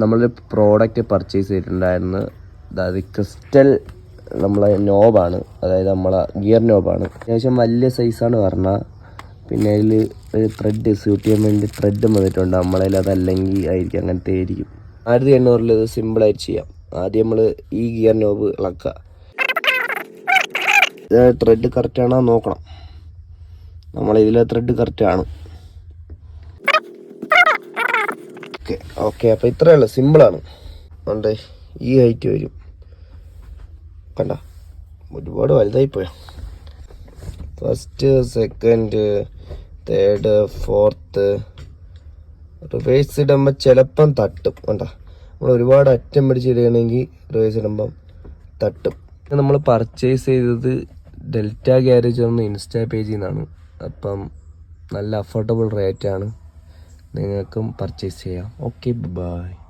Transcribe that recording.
നമ്മളൊരു product purchase ചെയ്തിട്ടുണ്ടായിരുന്നു അതായത് ക്രിസ്റ്റൽ നമ്മളെ നോബാണ് അതായത് നമ്മളെ ഗിയർ നോബാണ് അത്യാവശ്യം വലിയ സൈസാണ് പറഞ്ഞാൽ പിന്നെ അതിൽ ഒരു ത്രെഡ് സ്യൂട്ട് ചെയ്യാൻ വേണ്ടി ത്രെഡ് വന്നിട്ടുണ്ട്. നമ്മളതിൽ അതല്ലെങ്കിൽ ആയിരിക്കും അങ്ങനത്തെ ആയിരിക്കും. ആയിരത്തി എണ്ണൂറിൽ ഇത് സിമ്പിളായിട്ട് ചെയ്യാം. ആദ്യം നമ്മൾ ഈ ഗിയർ നോബ് ഇളക്കുക. ത്രെഡ് കറക്റ്റ് ആണോ നോക്കണം. നമ്മളിതിലെ ത്രെഡ് കറക്റ്റ് ഓക്കെ ഓക്കെ അപ്പോൾ ഇത്രയേ ഉള്ളൂ. സിമ്പിളാണ് അതുകൊണ്ട് ഈ ഹൈറ്റ് വരും. കണ്ട ഒരുപാട് വലുതായി പോയോ. First second third fourth reverse ഇടുമ്പോൾ ചിലപ്പം തട്ടും. കണ്ട നമ്മൾ ഒരുപാട് അറ്റം പിടിച്ചിടുകയാണെങ്കിൽ റിവേഴ്സ് ഇടുമ്പം തട്ടും. നമ്മൾ പർച്ചേസ് ചെയ്തത് ഡെൽറ്റ ഗ്യാരേജ് എന്ന ഇൻസ്റ്റാ പേജിൽ നിന്നാണ്. അപ്പം നല്ല അഫോർഡബിൾ റേറ്റാണ് നിങ്ങൾക്കും പർച്ചേസ് ചെയ്യാം. Okay bye